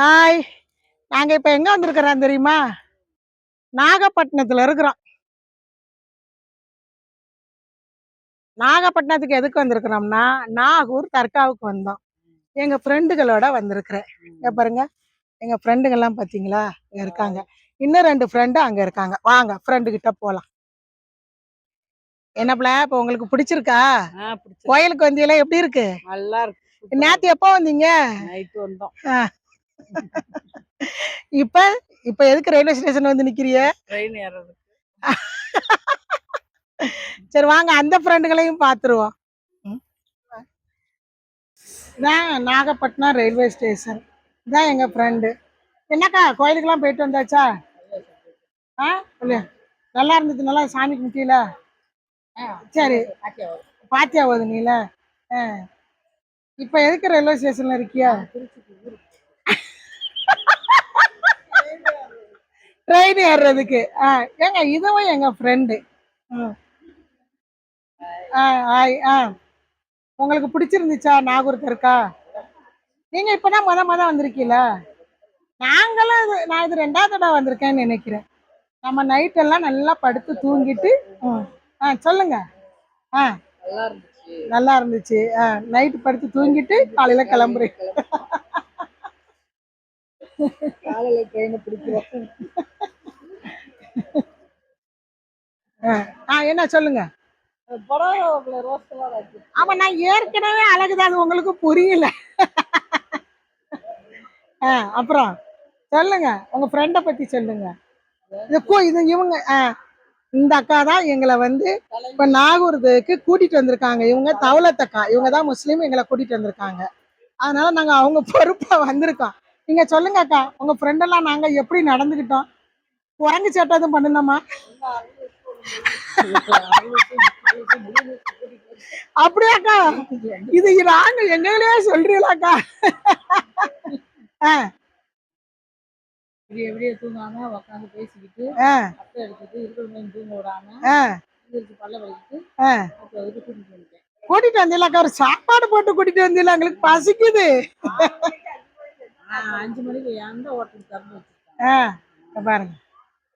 Hi. நாங்க இப்ப எங்க வந்திருக்கிறோம் தெரியுமா? நாகப்பட்டினத்துல இருக்கிறோம். நாகப்பட்டினத்துக்கு எதுக்கு வந்திருக்கிறோம்னா நாகூர் தர்காவுக்கு வந்தோம். எங்க ஃப்ரெண்டுகளோட வந்திருக்கிறேன். இங்க பாருங்க. எங்க ஃப்ரெண்டுங்கெல்லாம் பாத்தீங்களா? இங்க இருக்காங்க. இன்னும் ரெண்டு ஃப்ரெண்டு அங்க இருக்காங்க. வாங்க ஃப்ரெண்டு கிட்ட போலாம் என்னப்ல இப்ப உங்களுக்கு பிடிச்சிருக்கா. கோயிலுக்கு வந்தீங்களா? எப்படி இருக்கு? நல்லா இருக்கு. நேத்து எப்போ வந்தீங்க. நைட்டு வந்தோம். இப்ப இப்ப எதுக்கு ரயில்வே ஸ்டேஷன் வந்து நிக்கிறிய? ட்ரெயின் ஏறது சரி வாங்க. அந்த ஃப்ரெண்டுகளையும் பார்த்துருவோம் இதான் நாகப்பட்டினம் ரயில்வே ஸ்டேஷன். இதான் எங்க ஃப்ரெண்டு. என்னக்கா கோயிலுக்கெல்லாம் போயிட்டு வந்தாச்சா? ஆ இல்லையா நல்லா இருந்துச்சு நல்லா சாமி கும்பிட்டீல? சரி. பாத்தியா ஆ. இப்போ எதுக்கு ரயில்வே ஸ்டேஷன்ல இருக்கியா? ட்ரெயின் ஏறுறதுக்கு ஆ ஏங்க இதுவும் எங்க ஃப்ரெண்டு ஆ ஆய் ஆ. உங்களுக்கு பிடிச்சிருந்துச்சா? நாகூர் இருக்கா? நீங்க இப்பதான் முத முத வந்திருக்கீல? நாங்களும் இது நான் இது ரெண்டாவது தடவை வந்திருக்கேன்னு நினைக்கிறேன். நம்ம நைட் எல்லாம் நல்லா படுத்து தூங்கிட்டு ம். ஆ சொல்லுங்க. ஆ. நல்லா இருந்துச்சு. நல்லா இருந்துச்சு. ஆ நைட்டு படுத்து தூங்கிட்டு காலையில கிளம்புறேன். காலையில ட்ரெயினை பிடிக்கிறோம். ஆ. ஆ என்ன சொல்லுங்க? ஆமா நான் ஏற்கனவே அழகுதான். அது உங்களுக்கு புரியல. ஆ அப்புறம் சொல்லுங்க. உங்க ஃப்ரெண்டை பத்தி சொல்லுங்க. இது இது இவங்க ஆ இந்த அக்கா தான் எங்களை வந்து இப்ப நாகூருக்கு கூட்டிட்டு வந்திருக்காங்க. இவங்க தவளத்தக்கா இவங்க தான் முஸ்லீம் எங்களை கூட்டிட்டு வந்திருக்காங்க. அதனால நாங்க அவங்க பொறுப்பா வந்திருக்கோம். நீங்க சொல்லுங்க அக்கா. உங்க ஃப்ரெண்டெல்லாம் நாங்க எப்படி நடந்துக்கிட்டோம்? குரங்கு சேட்டை எதுவும் பண்ணணுமா அப்படியாக்கா? இது நாங்க எங்களே சொல்றீங்களாக்கா? விடிய விடிய தூங்காம உட்காந்து பேசிக்கிட்டு அட்டை எடுத்துட்டு இருக்கிற மாதிரி தூங்க விடாம பல்ல வலிக்கிட்டு கூட்டிட்டு வந்துட்டேன். கூட்டிட்டு வந்தீங்களாக்கா? ஒரு சாப்பாடு போட்டு கூட்டிட்டு வந்தீங்களா? எங்களுக்கு பசிக்குது. அஞ்சு மணிக்கு எந்த ஹோட்டல் திறந்து வச்சிருக்காங்க பாருங்க.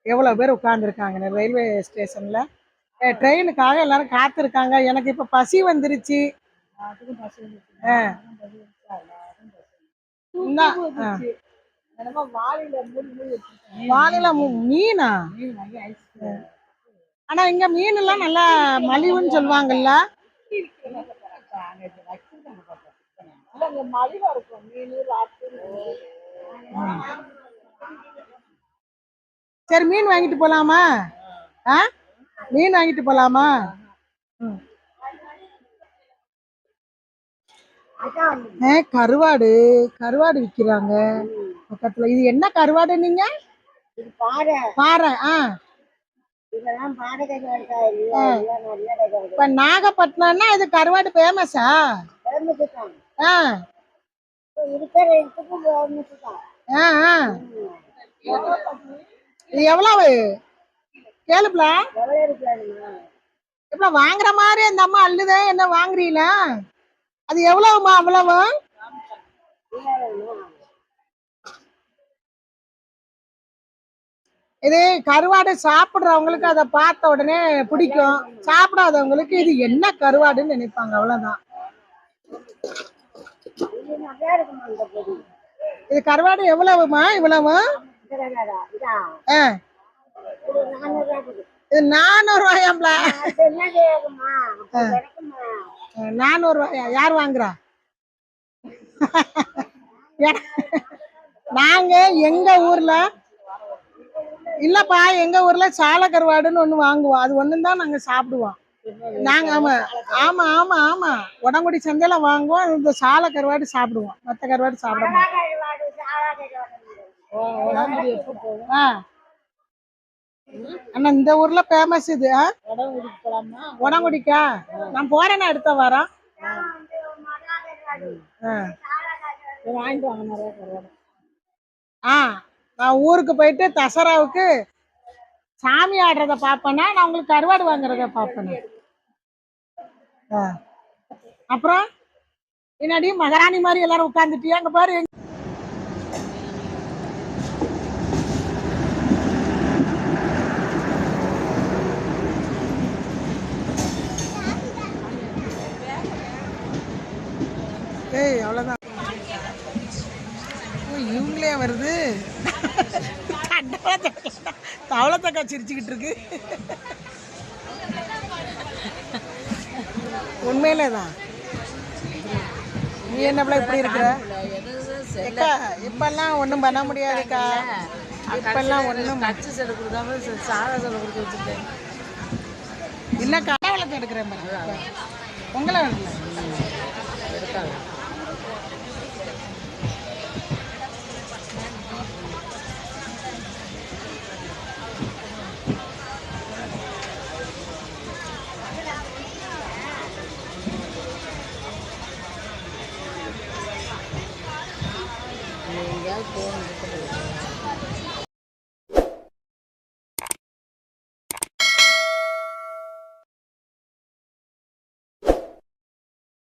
எவ்வளவு பேர் உட்கார்ந்துருக்காங்க ரயில்வே ஸ்டேஷன்ல ட்ரெயினுக்காக எல்லாரும் காத்திருக்காங்க. எனக்கு இப்ப பசி வந்துருச்சு. மு- மீனா. ஆனா இங்க மீன் எல்லாம் நல்லா மலிவுன்னு சொல்லுவாங்கல்ல? மலிவா இருக்கும். மீன் சரி மீன் வாங்கிட்டு போலாமா? ஆ? மீன் வாங்கிட்டு போலாமா. ஏ கருவாடு. கருவாடு விக்கிறாங்க. பக்கத்துல. இது என்ன கருவாடு நீங்க? பாறை. ஆ. இப்ப நாகப்பட்டினம்னா இது கருவாடு ஃபேமஸா ஆ. இருக்கிற ஆ ஆ. இது எவ்வளவு? கேளுப்ல இப்ப வாங்குற மாதிரி அந்த அம்மா அள்ளுதே என்ன வாங்குறீங்களா அது எவ்வளவுமா அவ்வளவு? இது கருவாடு சாப்பிடுறவங்களுக்கு அதை பார்த்த உடனே பிடிக்கும். சாப்பிடாதவங்களுக்கு இது என்ன கருவாடுன்னு நினைப்பாங்க அவ்வளவுதான். இது கருவாடு எவ்வளவுமா இவ்வளவு? இதா? நானூறு ரூபாயாம்ல நானூறு ரூபாயா யார் வாங்குறா? நாங்க எங்க ஊர்ல இல்லப்பா எங்க ஊர்ல சால கருவாடுன்னு ஒண்ணு வாங்குவோம். அது ஒண்ணு தான் நாங்க சாப்பிடுவோம். நாங்க ஆமா ஆமா ஆமா ஆமா. உடங்குடி சந்தையில வாங்குவோம். இந்த சால கருவாடு சாப்பிடுவோம். மத்த கருவாடு சாப்பிட மாட்டோம் கருவாடு சாவா கருவாடு உடம்புடி எப்போ போகும் ஆ. அண்ணா இந்த ஊர்ல ஃபேமஸ் இது உடங்குடிக்கா நான் போறேன்னா அடுத்த வாரம். ஆ. நான் ஊருக்கு போயிட்டு தசராவுக்கு சாமி ஆடுறத பார்ப்பேன்னா நான் உங்களுக்கு கருவாடு வாங்குறத பார்ப்பேன் அப்புறம் என்னடி மகாராணி மாதிரி எல்லாரும் உட்காந்துட்டியா அங்க பாரு ஃபோன்லயே வருது? தவளத்தக்கா சிரிச்சுக்கிட்டு இருக்கு. உண்மையிலே தான். நீ என்னப்பல இப்படி இருக்கிற? அக்கா இப்பெல்லாம் ஒன்றும் பண்ண முடியாதுக்கா. இப்பெல்லாம் ஒன்றும் கட்சி செலவு கொடுக்காம சாதா செலவு கொடுத்து வச்சுருக்கேன் இல்லை கடவுளத்தை எடுக்கிறேன் பாருங்க உங்களை எடுக்கல ஏதாவது போகணும்